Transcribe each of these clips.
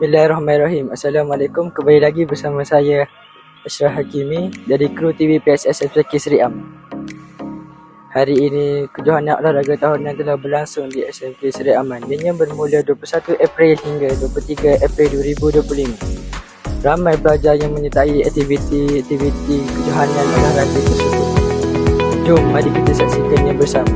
Bismillahirrahmanirrahim. Assalamualaikum. Kembali lagi bersama saya Ashraf Hakimi dari kru TV PSS SPK Seri Am. Hari ini kejohanan olahraga tahunan telah berlangsung di SMK Seri Aman. Ianya bermula 21 April hingga 23 April 2025. Ramai pelajar yang menyertai aktiviti-aktiviti kejohanan olahraga tersebut. Jom mari kita saksikannya bersama.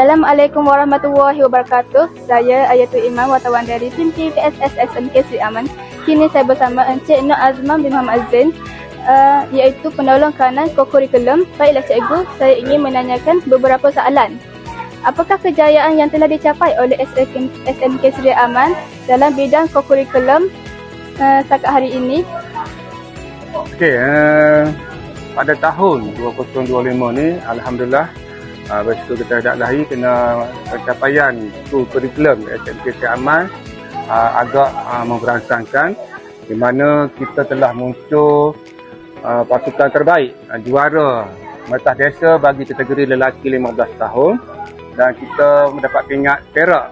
Assalamualaikum warahmatullahi wabarakatuh. Saya Ayatul Iman, wartawan dari tim PSS SMK Sri Aman. Kini saya bersama Encik Nur Azman bin Muhammad Zain, uh, iaitu penolong kanan kokurikulum. Baiklah cikgu, saya ingin menanyakan beberapa soalan. Apakah kejayaan yang telah dicapai oleh SMK Sri Aman dalam bidang kokurikulum uh, setakat hari ini? Okey, uh, pada tahun 2025 ni Alhamdulillah uh, Bersama kita dah lahir kena pencapaian tu kurikulum SMK Aman uh, agak uh, memberangsangkan di mana kita telah muncul uh, pasukan terbaik uh, juara Mertah Desa bagi kategori lelaki 15 tahun. Dan kita mendapat pingat perak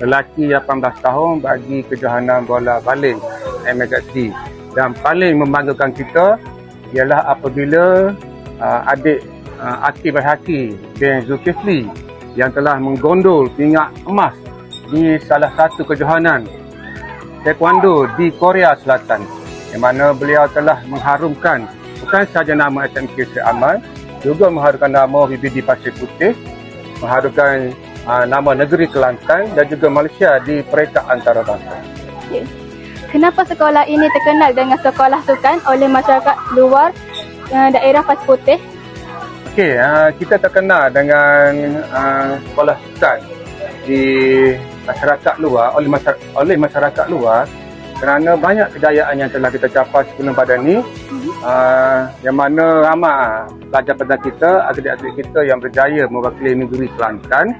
lelaki 18 tahun bagi kejohanan bola baling MSSD dan paling membanggakan kita ialah apabila uh, adik uh, Akif Haki bin Zulkifli yang telah menggondol pingat emas di salah satu kejohanan taekwondo di Korea Selatan yang mana beliau telah mengharumkan bukan sahaja nama SMK Sri Aman juga mengharumkan nama BBD Pasir Putih mengharumkan uh, nama negeri Kelantan dan juga Malaysia di peringkat antarabangsa. Okay. Kenapa sekolah ini terkenal dengan sekolah sukan oleh masyarakat luar uh, daerah Pasir Putih? Okey, uh, kita terkenal dengan uh, sekolah di masyarakat luar oleh masyarakat, oleh masyarakat luar kerana banyak kejayaan yang telah kita capai sebelum pada ni. Uh, yang mana ramai pelajar-pelajar kita, adik-adik kita yang berjaya mewakili negeri Kelantan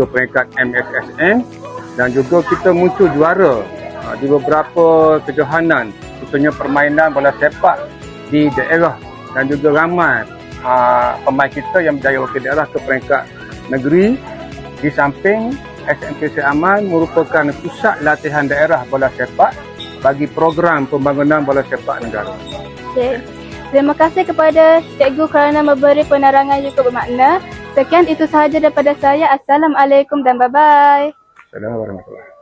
ke peringkat MSSN dan juga kita muncul juara uh, di beberapa kejohanan khususnya permainan bola sepak di daerah dan juga ramai uh, pemain kita yang berjaya wakil daerah ke peringkat negeri di samping SMK Aman merupakan pusat latihan daerah bola sepak bagi program pembangunan bola sepak negara. Okay. Terima kasih kepada cikgu kerana memberi penerangan yang cukup bermakna. Sekian itu sahaja daripada saya. Assalamualaikum dan bye-bye. Assalamualaikum warahmatullahi